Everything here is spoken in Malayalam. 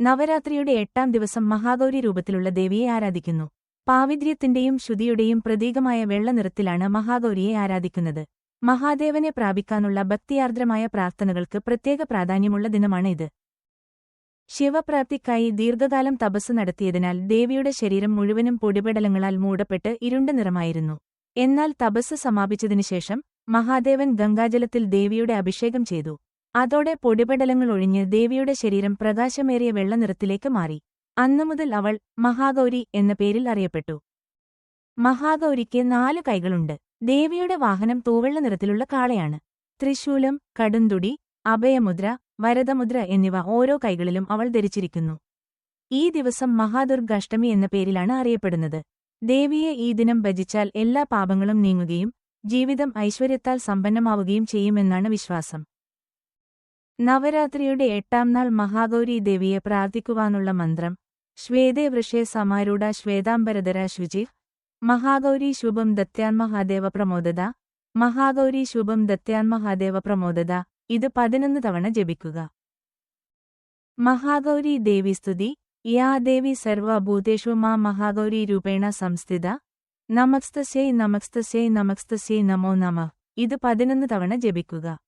നവരാത്രിയുടെ എട്ടാം ദിവസം മഹാഗൗരി രൂപത്തിലുള്ള ദേവിയെ ആരാധിക്കുന്നു. പാവിദ്ര്യത്തിന്റെയും ശുതിയുടെയും പ്രതീകമായ വെള്ള നിറത്തിലാണ് മഹാഗൗരിയെ ആരാധിക്കുന്നത്. മഹാദേവനെ പ്രാപിക്കാനുള്ള ഭക്തിയാർദ്രമായ പ്രാർത്ഥനകൾക്ക് പ്രത്യേക പ്രാധാന്യമുള്ള ദിനമാണ് ഇത് ശിവപ്രാപ്തിക്കായി ദീർഘകാലം തപസ് നടത്തിയതിനാൽ ദേവിയുടെ ശരീരം മുഴുവനും പൊടിപടലങ്ങളാൽ മൂടപ്പെട്ട് ഇരുണ്ട നിറമായിരുന്നു. എന്നാൽ തപസ് സമാപിച്ചതിനുശേഷം മഹാദേവൻ ഗംഗാജലത്തിൽ ദേവിയുടെ അഭിഷേകം ചെയ്തു. അതോടെ പൊടിപടലങ്ങൾ ഒഴിഞ്ഞ് ദേവിയുടെ ശരീരം പ്രകാശമേറിയ വെള്ളനിറത്തിലേക്ക് മാറി. അന്നുമുതൽ അവൾ മഹാഗൗരി എന്ന പേരിൽ അറിയപ്പെട്ടു. മഹാഗൗരിക്ക് നാല് കൈകളുണ്ട്. ദേവിയുടെ വാഹനം തൂവെള്ള നിറത്തിലുള്ള കാളയാണ്. ത്രിശൂലം കടുന്തുടി അഭയമുദ്ര വരദമുദ്ര എന്നിവ ഓരോ കൈകളിലും അവൾ ധരിച്ചിരിക്കുന്നു. ഈ ദിവസം മഹാദുർഗാഷ്ടമി എന്ന പേരിലാണ് അറിയപ്പെടുന്നത്. ദേവിയെ ഈ ദിനം ഭജിച്ചാൽ എല്ലാ പാപങ്ങളും നീങ്ങുകയും ജീവിതം ഐശ്വര്യത്താൽ സമ്പന്നമാവുകയും ചെയ്യുമെന്നാണ് വിശ്വാസം. നവരാത്രിയുടെ എട്ടാം നാൾ മഹാഗൗരി ദേവിയെ പ്രാർത്ഥിക്കുവാനുള്ള മന്ത്രം ശ്വേതേ വൃഷേ സമാരൂഢ ശ്വേതാംബരധര ശുചി. മഹാഗൗരി ശുഭം ദത്യാൻ മഹാദേവ പ്രമോദത. മഹാഗൗരി ശുഭം ദത്യാൻ മഹാദേവ പ്രമോദത. ഇത് പതിനൊന്ന് തവണ ജപിക്കുക. മഹാഗൗരി ദേവി സ്തുതി. യാ ദേവി സർവഭൂതേഷു മാ മഹാഗൗരി രൂപേണ സംസ്ഥിത. നമസ്തസ്യൈ നമസ്തസ്യൈ നമസ്തസ്യൈ നമോ നമ. ഇത് പതിനൊന്ന് തവണ ജപിക്കുക.